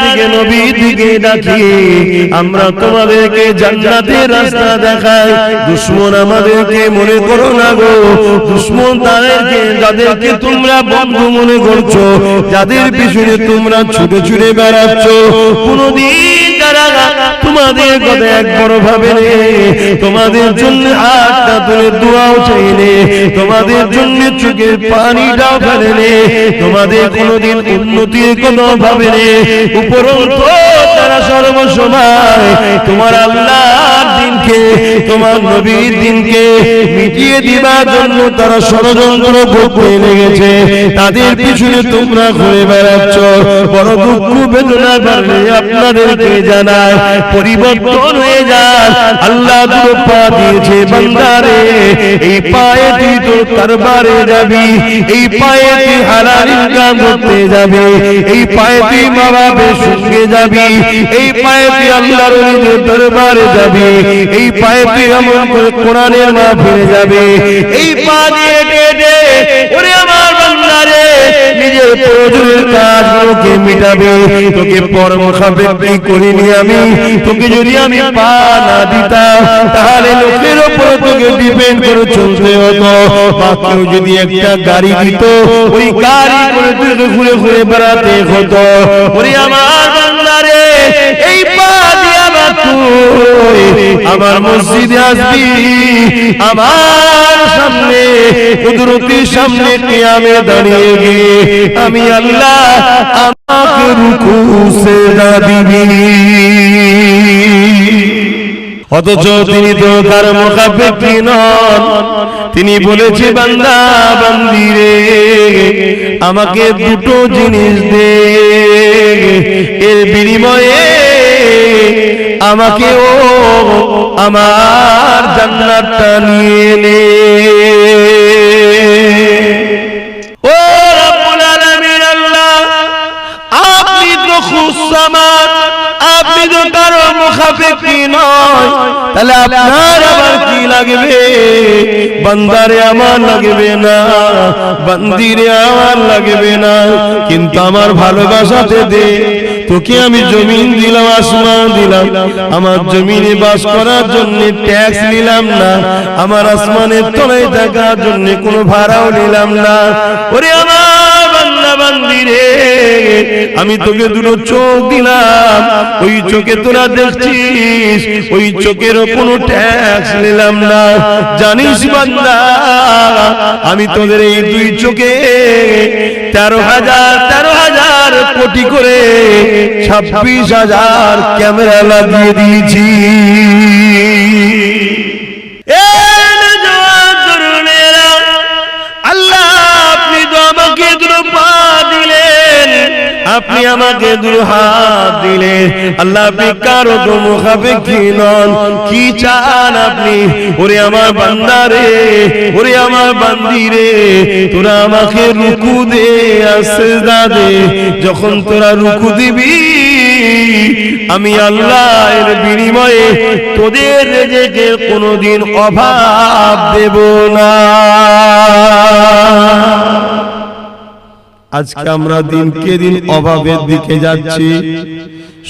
দিকে নবী দিকে ডাকি। আমরা তোমাদেরকে জান্নাতের রাস্তা দেখাই। দুশ্মন আমাদেরকে মনে করো না গো। দুশ্মন তাদেরকে, যাদেরকে তোমরা বন্ধু মনে করছ, যাদের পিছনে তোমরা ছুটে ছুটে বেড়াচ্ছ। কোনদিন তারা তোমাদের কথা এক বড় ভাবে তোমাদের জন্য আটটা তুলে দোয়াও চাই নে। তোমাদের জন্য চোখের পানিটাও ফেলে নে। তোমাদের কোনোদিন উন্নতির কোনো ভাবে উপরন্ত তারা সর্বসময় তোমার আল্লাহর দিনকে তোমার নবীর দিনকে মিটিয়ে দিবার জন্য তারা ষড়যন্ত্র করতে লেগেছে। তাদের পিছনে তোমরা ঘুরে বেড়াচ্ছ। বড় দুঃখ বেদনা বাড়লে আপনাদেরকে জানায়, পরিবর্তন হয়ে যায় আল্লাহ দুটো পা দিয়েছে বান্দারে, এই পায়ে তুই তো কারবারে যাবি, এই পায়ে তুই হালাল ইনকাম করতে যাবে, এই পায়ে তুই মা বাপের সঙ্গে যাবি, এই পায়ে তুই আল্লাহর দরবারে যাবি এই পায়ে তুই এমন করে কোরআনের মা ফিরে যাবে। এই পা দিয়ে হেঁটে ওরে আমার বান্দারে নিজের প্রয়োজনের কাজগুলোকে মিটাবে। তোকে পরম সাপেক্ষে করিনি আমি? তোকে যদি আমি পা না দিতাম তাহলে লোকের ওপর তোকে ডিপেন্ড করে চলতে হতো। বা কেউ যদি একটা গাড়ি দিত ওই গাড়ি করে তুই ঘুরে ঘুরে বেড়াতে হতো। ওরে আমার বান্দারে এই পা দিয়ে আমার তুই আমার মসজিদে আসবি। আমার সামনে কুদরতির সামনে কিয়ামে দাঁড়িয়ে গিয়ে আমি আল্লাহ আমাকে রুকু সেজদা দিবি অথচ তিনি তো কার মোকাবেকি নন। তিনি বলেছে বান্দা বান্দিরে আমাকে দুটো জিনিস দে। এর বিনিময়ে আমাকে ও আমার জান্নাতটা নিয়ে নে। ও রব্বুল আলামিন আল্লাহ, আপনি তো খুসামান আপনি তো কারও মুখাপেক্ষি নয়। তাহলে আপনার আবার কি লাগবে? বান্দারে আমার লাগবে না, বান্দিরে আমার লাগবে না। কিন্তু আমার ভালোবাসাতে দে তোকে আমি জমিন দিলাম আসমান দিলাম। আমার জমিনে বাস করার জন্য ট্যাক্স নিলাম না। আমার আসমানের তলায় থাকার জন্য কোনো ভাড়াও নিলাম না। ওরে আমার আমি তোকে দুটো চোখ দিলাম। ওই চোখে তোরা দেখছিস, ওই চোখের কোনো ট্যাক্স নিলাম না। জানিস বান্দা, আমি তোদের এই দুই চোখে তেরো হাজার তেরো হাজার কোটি করে ছাব্বিশ হাজার ক্যামেরা লাগিয়ে দিয়েছি। আপনি আমাকে দুটো হাত দিলেন আল্লাহ আপনি কারও তো কি চান আপনি? ওরে আমার বান্দারে ওরে আমার বান্দিরে তোরা আমাকে রুকু দে আসদা দে। যখন তোরা রুকু দিবি, আমি আল্লাহ এর বিনিময়ে তোদের রেজেকে কোনোদিন অভাব দেব না। আজকে আমরা দিনকে দিন অভাবের দিকে যাচ্ছি।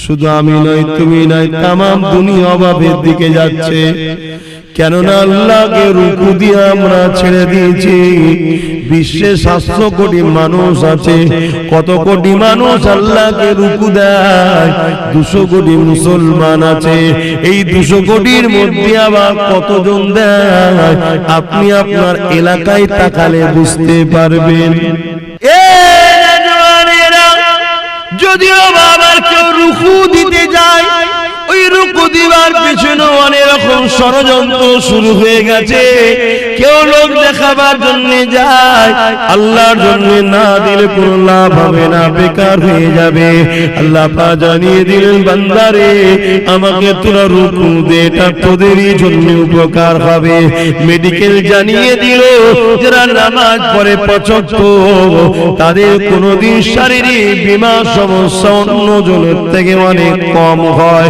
শুধু আমি নয় তুমি নয় তাম দুনিয়া অভাবের দিকে যাচ্ছে। কেননা আল্লাহকে রুকু দিয়ে আমরা ছেড়ে দিয়েছি। বিশ্বে সাতশো কোটি মানুষ আছে। কত কোটি মানুষ আল্লাহকে রুকু দেয়। দুশো কোটি মুসলমান আছে। এই দুশো কোটির মধ্যে আবার কতজন দেয়? আপনি আপনার এলাকায় তাকালে বুঝতে পারবেন। যদিও বাবার কেউ রুকু দিতে যায় দিবার পিছনে অনেক রকম ষড়যন্ত্র শুরু হয়ে গেছে। কেউ লোক দেখাবার জন্য যায়, আল্লাহর জন্য না দিলে কোনো লাভ হবে না, বেকার হয়ে যাবে। আল্লাহ জানিয়ে দিলেন, বান্দারে, আমাকে তোরা রুকু দে, এটা তোদেরই জন্য উপকার হবে। মেডিকেল জানিয়ে দিল, যারা নামাজ পড়ে পছন্দ তাদের কোনোদিন শারীরিক বিমা সমস্যা অন্য জনের থেকে অনেক কম হয়।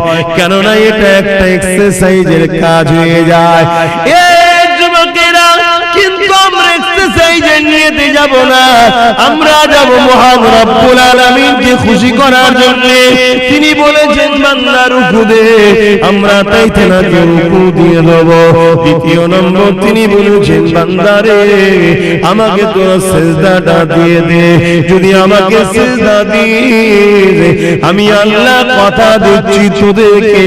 কেননা এটা একটা এক্সারসাইজের কাজ হয়ে যায় এই যুবকেরা কিন্তু আমরা এক্সারসাইজের নিয়েতে যাব না। আমরা যাব মহান রব্বুল আলামিনকে খুশি করার জন্য। তিনি বলেছেন, বান্দা, রুকু দে। আমরা তাই তেনাকে রুকু দিয়ে দেব দ্বিতীয় নম্বর তিনি বলেছেন বান্দারে আমাকে তোরা সেজদাটা দিয়ে দে। যদি আমাকে সেজদা দিয়ে আমি আল্লাহ কথা দিচ্ছি তোদেরকে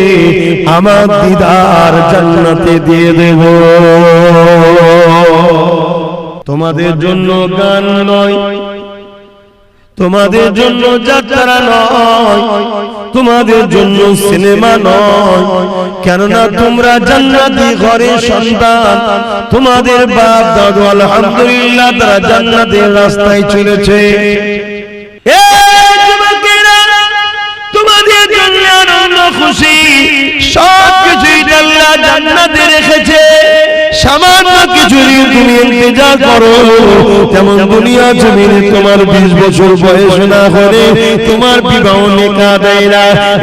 আমার দিদার জান্নাতে দিয়ে দেব। তোমাদের জন্য গান নয়। তোমাদের জন্য যাত্রা নয়। তোমাদের জন্য সিনেমা নয়। কেননা তোমরা জান্নাতি ঘরে সন্তান। তোমাদের বাপ দাদু আলহামদুলিল্লাহ তারা জান্নাতের রাস্তায় চলেছে। আনন্দ, খুশি। আল্লাহ জান্নাতে রেখেছে, সামান্য কিছু তুমি করো দুনিয়া তোমার বিশ বছর বয়স না হলে তোমার বিবাহ নেকা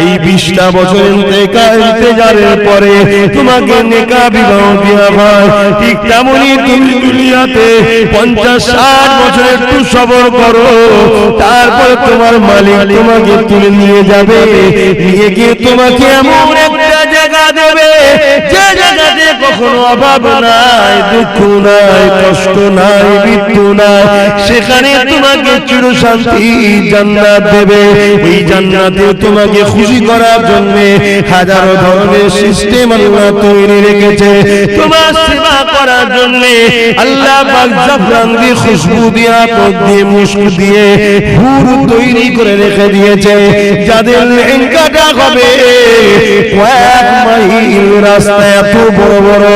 এই বিশটা বছর নেকা ইন্তজারের পরে তোমাকে নেকা বিবাহ দেওয়া হয়। ঠিক তেমনই তুমি দুনিয়াতে পঞ্চাশ, ষাট বছর একটু সবর করো, তারপরে তোমার মালিক তোমাকে তুলে নিয়ে যাবে। নিয়ে গিয়ে তোমাকে এমন একটা জায়গা কখনো অভাব নাই, দুঃখ নাই, কষ্ট নাই, মৃত্যু নাই, সেখানে তোমাকে চির শান্তি দেবে। ওই জান্নাতে তোমাকে খুশি করার জন্য হাজারো ধরনের সিস্টেম আল্লাহ তৈরি রেখেছে। তোমার সেবা করার জন্য আল্লাহ পাক জাফরান দিয়ে খুশবু দিয়ে আতর দিয়ে দিয়ে হুর তৈরি করে রেখে দিয়েছে। যাদের লেহেঙ্গাটা হবে, কয়েক মাইল রাস্তা এত বড় বড়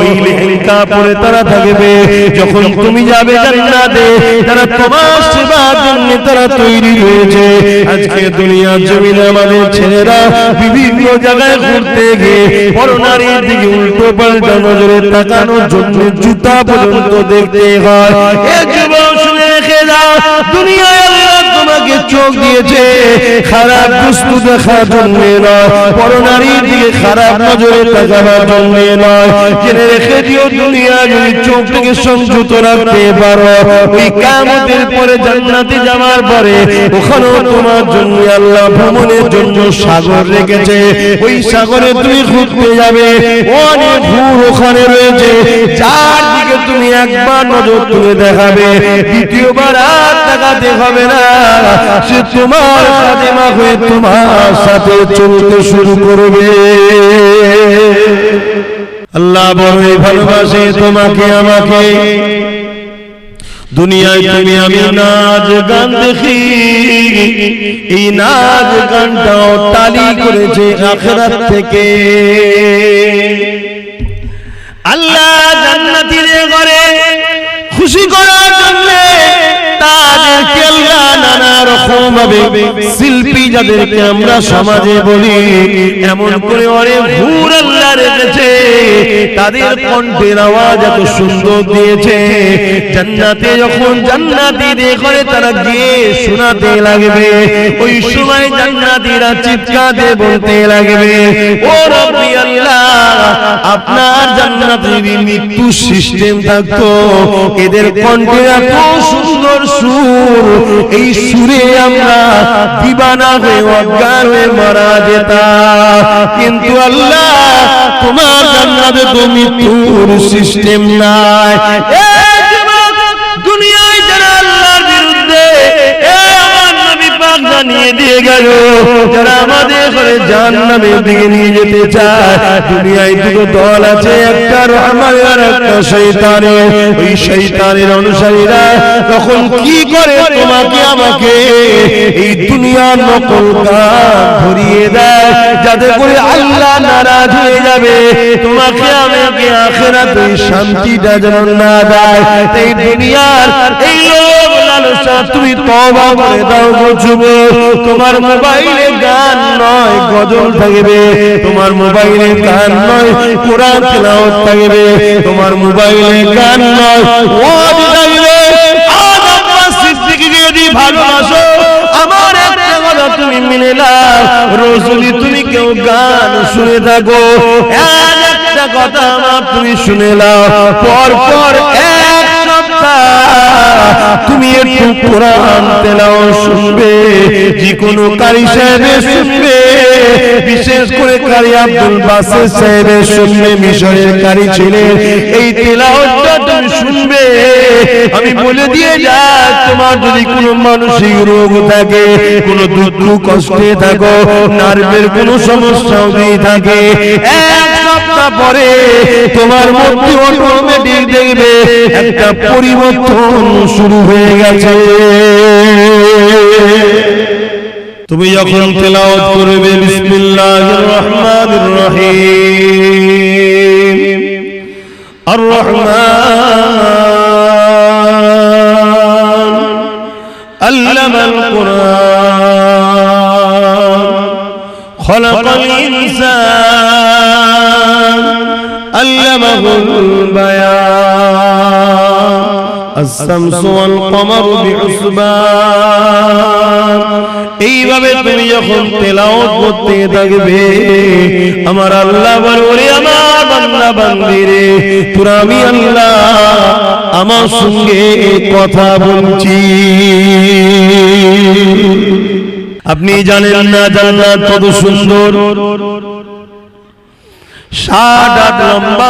ওই লেহেঙ্গা পরে তারা থাকবে। যখন তুমি যাবে জান্নাতে, তারা তোমার সেবার জন্য তারা তৈরি হয়েছে আজকে দুনিয়ার জমিনে আমাদের ছেলেরা বিভিন্ন জায়গায় ঘুরতে গিয়ে পরনারীর দিকে উল্টো পাল্টা নজরে তাকানোর জন্য জুতা পর্যন্ত দেখতে হয়। দুনিয়ায় আল্লাহ চোখ দিয়েছে, খারাপ বস্তু দেখার জন্য নয়। পরনারীর দিকে খারাপ নজরে তাকাবার জন্য নয়। জেনে রেখে দিও, দুনিয়া যদি চোখ থেকে সংযুক্ত রাখতে পারো। ওই কামতের পরে জান্নাতে যাওয়ার পরে ওখানেও তোমার জন্য আল্লাহ ভ্রমণের জন্য সাগর রেখেছে। ওই সাগরে তুমি ঘুরতে যাবে। অনেক ভূর ওখানে রয়েছে। যার দিকে তুমি একবার নজর তুলে দেখাবে। দ্বিতীয়বার আর দেখাতে হবে না। সে তোমার খাদেমা হয়ে তোমার সাথে চলতে শুরু করবে। আল্লাহ বড়ই ভালোবাসে তোমাকে, আমাকে। দুনিয়ায় তুমি আমি নাচ গান দেখি। এই নাচ গানটাও টালি করেছে আখেরাত থেকে। আল্লাহ জান্নাতীদের ঘরে খুশি করার জন্য রকম ভাবে শিল্পী যাদেরকে আমরা সমাজে বলি এমন করে অরে ভুর আল্লাহ তাদের কণ্ঠের আওয়াজ এত সুন্দর দিয়েছে। জান্নাতে যখন তারা গিয়ে শোনাতে লাগবে, ওই সময় জান্নাতীরা বলতে লাগবে, ও আল্লাহ, আপনার মৃত্যু সিস্টেম থাকতো। এদের কণ্ঠে এত সুন্দর সুর, এই সুরে আমরা দিবানা হয়ে, অজ্ঞান হয়ে মারা যেতাম। কিন্তু আল্লাহ তোমার জান্নাতে তো মৃত্যুর সিস্টেম নাই। জানিয়ে দিয়ে গেল। যারা আমাদের ঘরে জাহান্নামের দিকে নিয়ে যেতে চায়, দুনিয়ায় দুটো দল আছে, একটা রহমান আর একটা শৈতানের ওই শৈতানের অনুসারীরা তখন কি করে? তোমাকে আমাকে এই দুনিয়ার নকল গান ধরিয়ে দেয়, যাতে করে আল্লাহ নারাজ হয়ে যাবে। তোমাকে আমাকে আখেরাতে শান্তিটা যেন না দেয়। এই দুনিয়ার এই লোক তুমি তোমার মোবাইলে গান নয় কোরআন থাকবে। তোমার মোবাইলে গান নয় ভালোবাসো আমার কথা তুমি তুমি কেউ গান শুনে থাকো, এক একটা কথা তুমি শুনে পর পর কোরআন তেলাও শুনবে, যে কোনো কারি সাহেবের শুনবে, বিশেষ করে কারি আব্দুল বাসের সাহেবের শুনবে, মিশরের কারি ছিলেন এই তেলাওয়াতটা তুমি শুনবে। আমি বলে দিয়ে যাই, তোমার যদি কোনো মানসিক রোগ থাকে, কোনো দুঃখ কষ্টে থাকো, নার্ভের কোনো সমস্যা যদি থাকে এক পরে তোমার মধ্যে অটোমেটিক দেখবে একটা পরিবর্তন শুরু হয়ে গেছে। তুমি যখন তেলাওয়াত করবে বিসমিল্লাহির রহমানির রহিম। আর রহমান আল্লামাল কুরআন। খলাকাল ইনসান আল্লামাহুল বায়ান الشمس والقمر بحسبان এইভাবে তুমি যখন তেলাওয়াত করতে থাকবে আমার আল্লাহ বলে আমার বান্দা বান্দিরে তোরা আমি আল্লাহ আমার সঙ্গে কথা বলছি আপনি জানেন না জান্নাত কত সুন্দর? লম্বা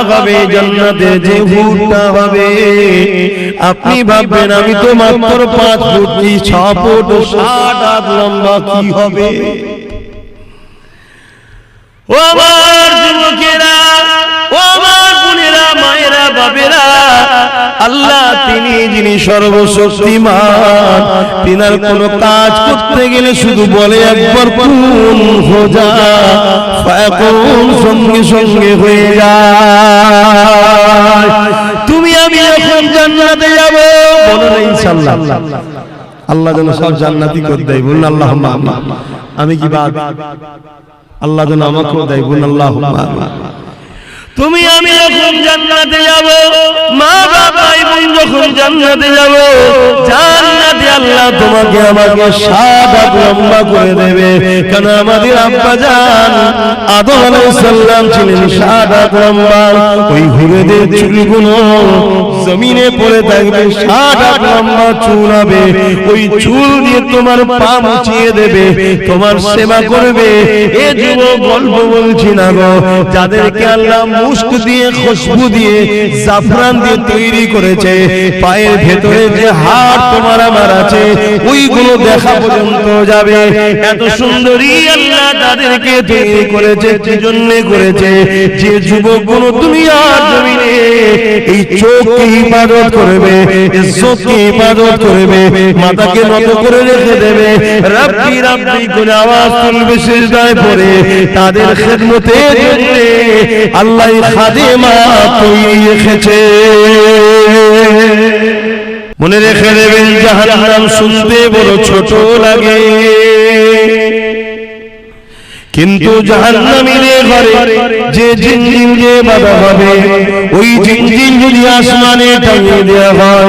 আপনি ভাববেন, আমি তো মাত্র পাঁচ ফুট ছ ফুট? লম্বা কি হবে? মায়েরা বাবেরা আল্লাহ তিনি যিনি সর্বশক্তিমান, তিনার কোন কাজ করতে গেলে শুধু বলে একবার কোন হোজা সঙ্গে সঙ্গে হয়ে যায়। তুমি আমি এখন জান্নাতে যাব। বলো না ইনশাআল্লাহ। আল্লাহ যেন সব জান্নাতি করে দেয়। বলুন আল্লাহ আমি কি বাদ? আল্লাহ যেন আমাকেও দেয়। বলুন আল্লাহ তুমি, আমি যখন জান্নাতে যাব, মা, বাবা এবং যখন জান্নাতে যাব, জান্নাতে আল্লাহ তোমাকে আমাকে সাদা লম্বা করে দেবে। কেন আমাদের আব্বা জান আদম আলাইহিস সালাম ছিলেন সাদা লম্বা। ওই হুরেদের চুলগুলো জমিনে পড়ে থাকবে সাদা লম্বা চুল হবে। ওই চুল দিয়ে তোমার পা মুছিয়ে দেবে, তোমার সেবা করবে। এ যুবক গল্প বলছি না গো, যাদেরকে আল্লাহ মুস্ক দিয়ে, খুশবু দিয়ে, জাফরান দিয়ে তৈরি করেছে, পায়ের ভেতরে যে হাড় তোমার আমার আছে, ওইগুলো দেখা পর্যন্ত যাবে। এত সুন্দরী আল্লাহ তাদেরকে তৈরি করেছে, কি জন্য করেছে? যে যুবকগুলো দুনিয়ার জমিনে এই চোখকে হিফাজত করবে এই চোখকে হিফাজত করবে মাথাকে নত করে রেখে দেবে। রাব্বি রাব্বি করে আওয়াজ তুলবে সেজদায় পড়ে, তাদের খেদমতে জন্য আল্লাহ খাদেমা তৈরি রেখেছে। মনে রেখে দেবেন, জাহান্নাম শুনতে বড় ছোট লাগে। কিন্তু জাহান্নামীদের ঘরে যে জিনজিন যে বাধা হবে ওই জিনজিন যদি আসমানে টাঙিয়ে দেওয়া হয়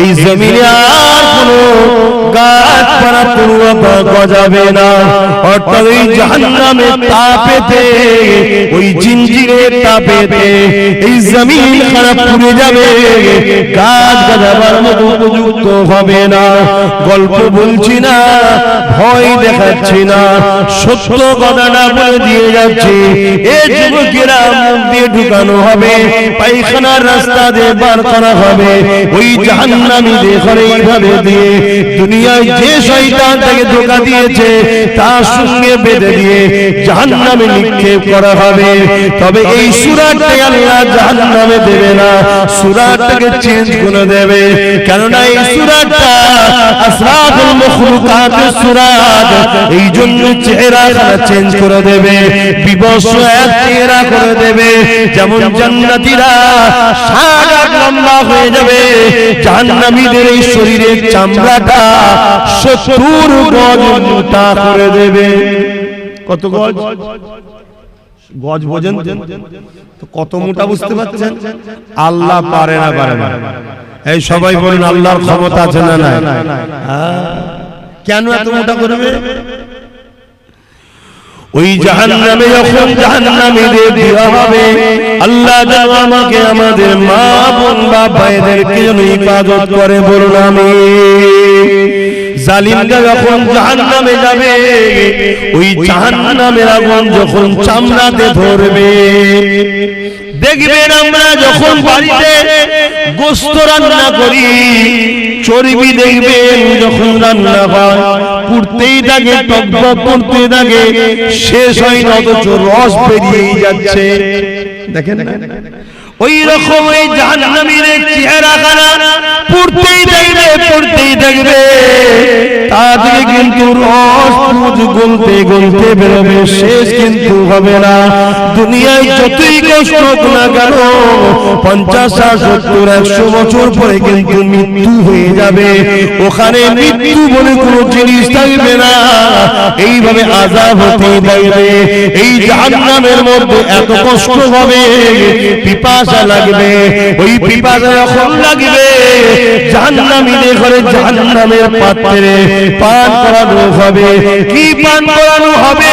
এই জমিনে আর কোনো গাছপালা পড়ুয়া গজাবে না। অর্থাৎ ওই জাহান্নামের তাপেতে ওই জিনজিনের তাপেতে এই জমিন খারাপ পুড়ে যাবে গাছ গাজাবার মতো উপযুক্ত হবে না। গল্প বলছি না ভয় দেখাচ্ছি না। সত্য কথাটা বলে দিয়ে যাচ্ছি। এ যুবকেরা মুখ দিয়ে ঢুকানো হবে। পায়খানার রাস্তা দিয়ে বার করা হবে। ওই জাহান্নামী দেখরে এইভাবে দিয়ে। দুনিয়ায় যে শয়তান তাকে ধোকা দিয়েছে, তার সঙ্গে বেঁধে দিয়ে জাহান্নামে নিক্ষেপ করা হবে। তবে এই সুরাটকে আল্লাহ জাহান্নামে দেবে না। সুরাটটাকে চেঞ্জ করে দেবে। কেননা এই সুরাটটা আসরাফুল মখলুকাতের সুরাট এই জন্য চেহারা চেঞ্জ করে দেবে এক চেহারা করে দেবে যেমন জান্নাতীরা সারা লম্বা হয়ে যাবে জাহান্নামীদের এই শরীরের চামড়াটা সত্তর গজ মোটা করে দেবে। কত গজ? গজ বোঝেন তো? কত মোটা বুঝতে পারছেন? আল্লাহ পারে না পারে না। এই সবাই বলেন আল্লাহর ক্ষমতা আছে না না কেন এত মোটা করবে? ওই জাহান্নামে যখন জাহান্নামীদের দেওয়া হবে আল্লাহ যেন আমাকে আমাদের মা বোন বাপ ভাইদেরকে যেন হিফাজত করে বলুন আমি জালিমরা যখন জাহান্নামে যাবে ওই জাহান্নামের আগুন যখন চামড়াতে ধরবে। দেখবেন আমরা যখন বাড়িতে গোস্ত রান্না করি, চর্বি দেখবেন যখন রান্না হয়। পুড়তেই থাকে, টকবক করতে থাকে, শেষ হয় না, অথচ রস বেরিয়েই যাচ্ছে। দেখেন ওই রকম ওই জাহান্নামীর চেহারা খানা পড়তেই দেখবে পড়তেই দেখবে। তাদের কিন্তু রস পুজ গলতে গলতে বেরোবে, শেষ কিন্তু হবে না। দুনিয়ায় যতই কষ্ট হোক না কেন, পঞ্চাশ সত্তর, একশো বছর পরে কিন্তু মৃত্যু হয়ে যাবে। ওখানে মৃত্যু বলে কোনো জিনিস থাকবে না। এইভাবে আজাব হতে থাকবে এই জাহান্নামের মধ্যে এত কষ্ট হবে পিপাসা লাগবে, ওই পিপাসা যখন লাগবে, জাহান্নামীদের ঘরে জাহান্নামের পাত্রে পান করানো হবে। কি পান করানো হবে?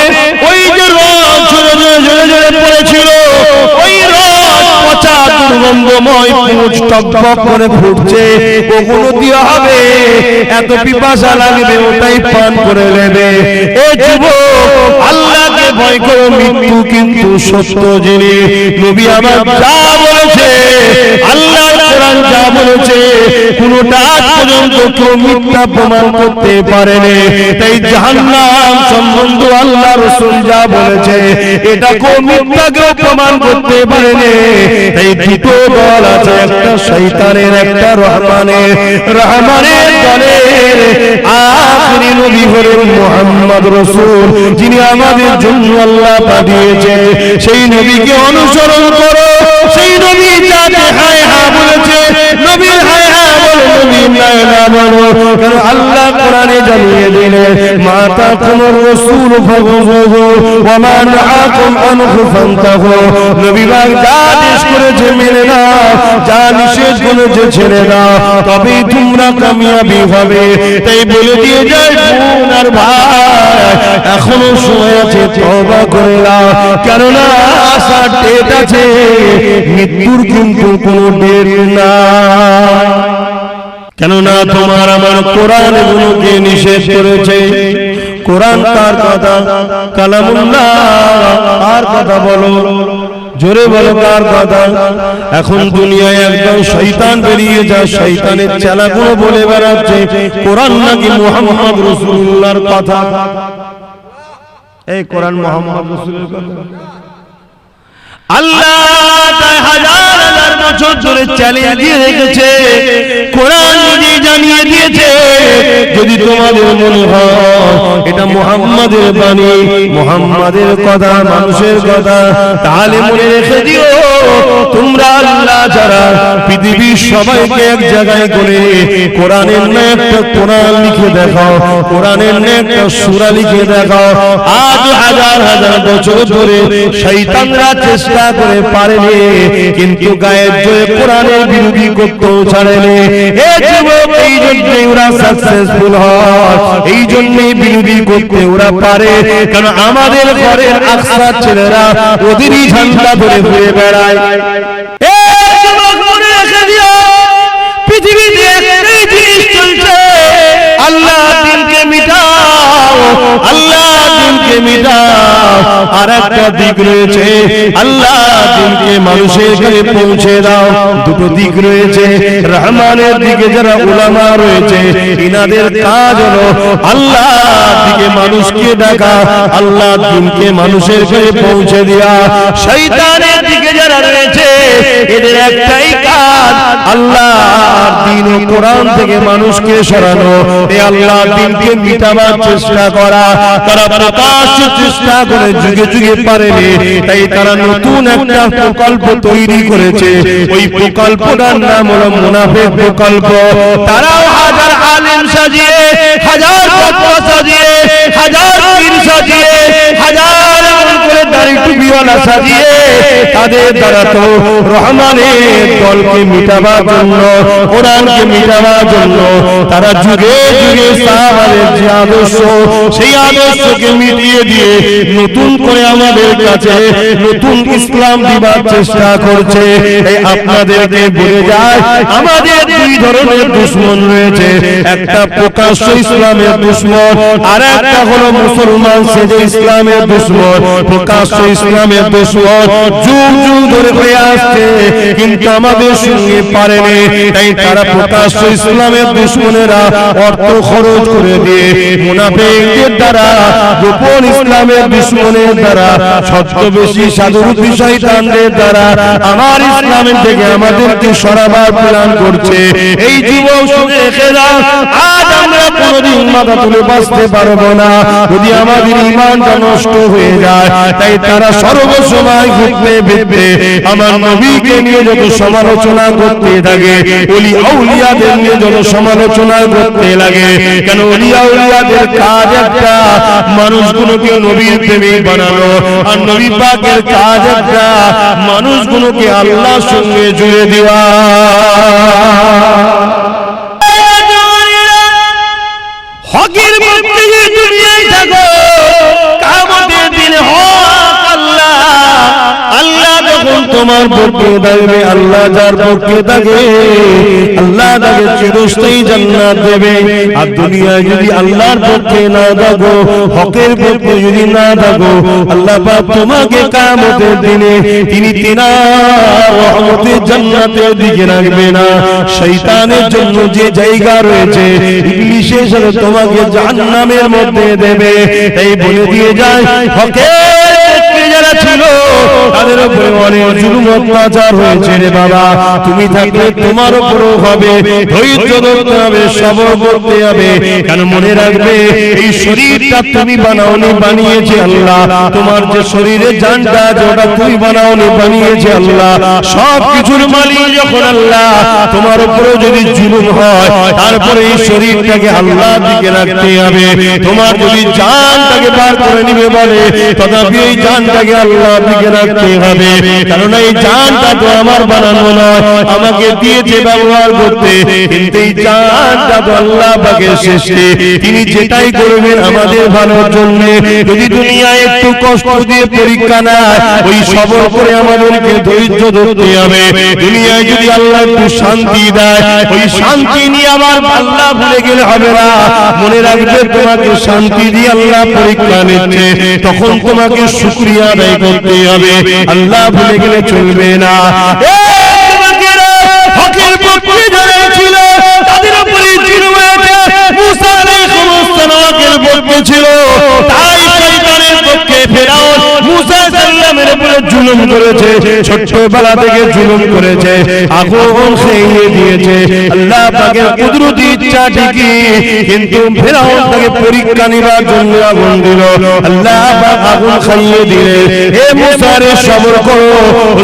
ওই যে ঝরে ঝরে পড়েছিল, ওই পচা দুর্গন্ধময় করে ফুটছে, ওগুলো দেওয়া হবে। এত পিপাসা লাগবে, ওটাই পান করে নেবে। এ যুবক আল্লাহকে ভয় করো, মৃত্যু কিন্তু সত্য জিনিস নবী আমার যা বলেছে আল্লাহ যা বলেছে, কোনটা পর্যন্ত কেউ মিথ্যা প্রমাণ করতে পারেনি। তাই জাহান্নাম সম্বন্ধ আল্লাহ রসুল যা বলেছে, এটা কেউ মিথ্যা কেউ প্রমাণ করতে পারেনি। তাই দল আছে, একটা শৈতানের একটা রহমানের। রহমানের দলের নবী হলেন মোহাম্মদ রসুল, যিনি আমাদের জন্য আল্লাহ পাঠিয়েছে। সেই নবীকে অনুসরণ করো। না আল্লাহ কোরআনে জানিয়ে দিলে, মাতা কুমর রসুল ফগজু ওমা নাআকুম আনহু ফান্তাহু। নবী পাক যা আদেশ করেছে মেনে নাও, যা নিষেধ করেছে ছেড়ে তবেই তোমরা কামিয়াবি হবে। তাই বলে দিয়ে যায়, বোন আর ভাই, এখনও সময় আছে, তওবা করে নাও। কেননা আশা ডেট আছে, মৃত্যুর কিন্তু কোনো ডেট না কেননা তোমার আমার কোরআন এগুলোকে নিষেধ করেছে। কোরআন তার কথা কালামুল্লাহ আর কথা বলো। জোরে বলো কার কথা। এখন দুনিয়ায় একদম শৈতান বেরিয়ে যায়। শৈতানের চেলাগুলো বলে বেড়াচ্ছে। কোরআন নাকি মোহাম্মদ রসুল্লাহর কথা? এই কোরআন মোহাম্মদ রসুলের কথা। আল্লাহ! বছর ধরে চ্যালেঞ্জ দিয়ে রেখেছে। কোরআন নিজে জানিয়ে দিয়েছে। যদি তোমাদের মনে হয় এটা মুহাম্মাদের বাণী মুহাম্মাদের কথা মানুষের কথা তাহলে মনে রেখে দিও। তোমরা আল্লাহ যারা পৃথিবীর সবাইকে এক জায়গায় করে কোরআনের না একটা কোরআন লিখে দেখাও কোরআনের না একটা সূরা লিখে দেখাও। আজ হাজার হাজার বছর ধরে শয়তানরা চেষ্টা করে পারেনি কিন্তু জয়ে কোরআনের বিরোধী করতেও ছাড়েনি এ যুবক এই জন্যই ওরা সাকসেসফুল হয় এই জন্যই বিরোধী করতে ওরা পারে কারণ আমাদের ঘরের আকসা ছেলেরা ওদেরই ঝান্ডা ধরে ঘুরে বেড়ায়। পৃথিবীতে একটাই জিনিস চলছে আল্লাহ দিনকে মিটাও আল্লাহ দিনকে মিটাও। আর দিক রয়েছে। আল্লাহ দিনকে মানুষের কাছে পৌঁছে দাও। দুটো দিক রয়েছে। রহমানের দিকে যারা উলামা রয়েছে, ইনাদের কাজ হলো আল্লাহ দিকে মানুষকে ডাকা, আল্লাহ দিনকে মানুষের কাছে পৌঁছে দেওয়া শয়তানের দিকে যারা রয়েছে, এদের একটাই কাজ, আল্লাহ দিন ও কোরআন থেকে মানুষকে সরানো। এ আল্লাহ দিনকে মিটাবার চেষ্টা করা। তারা প্রকাশ্য চেষ্টা করে যুগে যুগে পারেনি। তাই তারা নতুন একটা প্রকল্প তৈরি করেছে। ওই প্রকল্পটার নাম হলো মুনাফেক প্রকল্প। তারাও হাজার আলেম সাজিয়ে হাজার সাজিয়ে হাজার পীর সাজিয়ে হাজার এমন করে দাড়ি টুপিওয়ালা সাজিয়ে তাদের দ্বারা তো রহমানের দলকে মিটাবার জন্য কোরআনকে মিটাবার জন্য তারা যুগে যুগে সাহাবাদের যে আদর্শ সেই আদর্শকে মিটিয়ে দিয়ে নতুন করে আমাদের কাছে নতুন ইসলাম দিবার চেষ্টা করছে। আপনাদেরকে বলে যায়, আমাদের দুই ধরনের দুশ্মন রয়েছে। একটা প্রকাশ্য ইসলামের দুশ্মন আর একটা হলো মুসলমান সেজে ইসলামের দুশ্মন। প্রকাশ্য ইসলামের দুশ্মন যুগ যুগ ধরে হয়ে আসছে, কিন্তু আমাদের সঙ্গে পারেনি তাই তারা প্রকাশ্য ইসলামের দুশ্মনেরা অর্থ খরচ করে দিয়ে মুনাফিকদের দ্বারা, গোপন ইসলামের দুশ্মনের দ্বারা, ছদ্মবেশী সাধুরূপী শয়তানদের দ্বারা আমার ইসলামের থেকে আমাদেরকে সরাবার প্ল্যান করছে। এই যুবক শুনে খেলা আজ আমরা কোনোদিন মাথা তুলে বাঁচতে পারব না। যদি আমাদের ইমানটা নষ্ট হয়ে যায়, তাই তারা ঘুরতে বেঁধে আমার নবীকে নিয়ে যত সমালোচনা করতে থাকে, ওলি আউলিয়াদের নিয়ে যত সমালোচনা করতে লাগে। কেন ওলি আউলিয়াদের কাজ একটা, মানুষগুলোকে নবীর বানানো। আর নবী পাকের কাজ একটা, মানুষগুলোকে আল্লাহর সঙ্গে জুড়ে দেওয়া। দুনিয়ায় থাকো। তোমার পক্ষে থাকবে আল্লাহ যার পক্ষে থাকে আল্লাহ তাকে চিরস্থায়ী জান্নাত দেবে। আর দুনিয়ায় যদি আল্লাহর পক্ষে না থাকো হকের পক্ষে যদি না থাকো আল্লাহ পাক তোমাকে কামতের দিনে তিনি তিনার রহমতের জান্নাতের দিকে রাখবে না। শয়তানের জন্য যে জায়গা রয়েছে ইংলিশের সাথে তোমাকে জাহান্নামের মধ্যে দেবে। এই বলে দিয়ে যায়, হকের ছিল। তাদের উপরে অনেক জুলুম, অত্যাচার হয়েছে রে বাবা। তুমি থাকলে তোমার উপরও হবে, ধৈর্য ধরতে হবে, সবর করতে হবে। কেন মনে রাখবে, এই শরীরটা তুমি বানাওনি, বানিয়েছে আল্লাহ। তোমার যে শরীরে জানটা আছে, ওটা তুমি বানাওনি, বানিয়েছে আল্লাহ। সব কিছুর মালিক যখন আল্লাহ, তোমার উপরে যদি জুলুম হয়, তারপরে এই শরীরটাকে আল্লাহ দিকে রাখতে হবে। তোমার যদি জানটাকে বার করে নিবে বলে, তথাপি এই জানটাকে আল্লাহ দিকে রাখতে হবে। কারণ এই জানটা তো আমার বানানো নয়। আমাকে দিয়েছে ব্যবহার করতে। কিন্তু এই জানটা তো আল্লাহ পাকের সৃষ্টি তিনি যেটাই করবেন আমাদের ভালোর জন্য। যদি দুনিয়ায় একটু কষ্ট দিয়ে পরীক্ষা নেয় ওই সবর করে আমাদেরকে ধৈর্য ধরতে হবে। দুনিয়ায় যদি আল্লাহ একটু শান্তি দেয় ওই শান্তি নিয়ে আবার আল্লাহ ভুলে গেলে হবে না। মনে রাখবে তোমাকে শান্তি দিয়ে আল্লাহ পরীক্ষা নিচ্ছে তখন তোমাকে শুক্রিয়া আদায় করতে হবে। আল্লাহ ভুলে গেলে চলবে না। হকের পক্ষে যারা ছিল, তাদের উপরে ছিল, তাই শয়তানের পক্ষে ফেরাউন সাল্লামের উপরে জুলুম করেছে, ছোট্টবেলা থেকে জুলুম করেছে, আগুন খেয়ে দিয়েছে। আল্লাহ পাকের কুদরতি ইচ্ছা ঠিকই, কিন্তু ফেরাউন তাকে পরীক্ষা নিবার জন্য আগুন দিল। আল্লাহ আগুন খাইয়ে দিলে, হে মুসা, রে সবর করো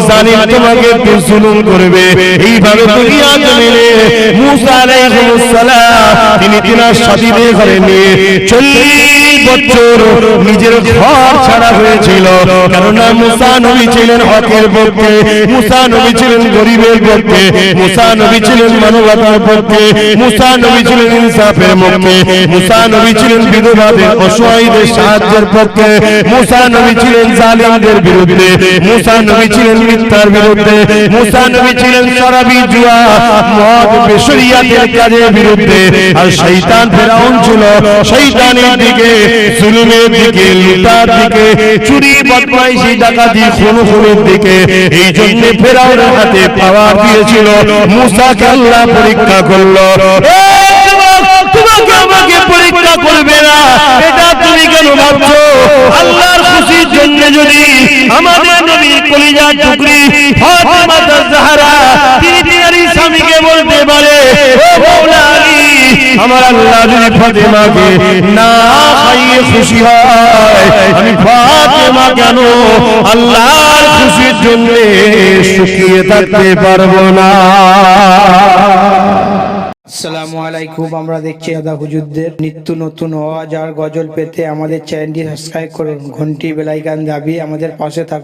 জালিম তোমাকে জুলুম করবে। এইভাবে দুনিয়া জমিনে মুসা আলাইহিস সালাম তিনি তিনার সাথীদের ঘরে নিয়ে চল্লিশ বছর নিজের ঘর ছাড়া হয়েছিল। কেননা মুসা নবী ছিলেন হকের পক্ষে, মুসা নবী ছিলেন গরিবের পক্ষে, মুসা নবী ছিলেন মানবতার পক্ষে, মুসা নবী ছিলেন ইনসাফের পক্ষে, মুসা নবী ছিলেন বিধবাদের, অসহায়দের সাহায্যের পক্ষে, মুসা নবী ছিলেন জালিমদের বিরুদ্ধে, মুসা নবী ছিলেন মিথ্যার বিরুদ্ধে, মুসা নবী ছিলেন শরাবি জুয়া, মদ, বেশরিয়াতের কাজের বিরুদ্ধে, আর শয়তান ফেরাউন ছিল শয়তানের দিকে, জুলুমের দিকে লুটার দিকে, চুরি, বদমাইশি, ডাকাতি খুন খুনের দিকে। এই জন্য ফেরাউনের হাতে পাওয়ার দিয়েছিল। মুসাকে আল্লাহ পরীক্ষা করল। তোমাকে আমাকে পরীক্ষা করবে না। এটা তুমি কেন ভাবছ? আল্লাহর খুশির জন্য যদি আমাদের নবী কলিজা টুকরি ফাতেমা জাহরা, তিনি তিনারি স্বামীকে বলতে পারে, ও আলী আমার আল্লাহ যদি ফাতেমাকে না খাইয়ে খুশি হয়, আমি ফাতেমা কেন আল্লাহর খুশির জন্য সুখিয়ে থাকতে পারব না? আসসালামু আলাইকুম, আমরা দেখছি দাদা হুজুরদের নিত্য নতুন আওয়াজ আর গজল পেতে আমাদের চ্যানেলটি সাবস্ক্রাইব করুন, ঘন্টি বেলাইকান দাবি আমাদের পাশে থাকুন।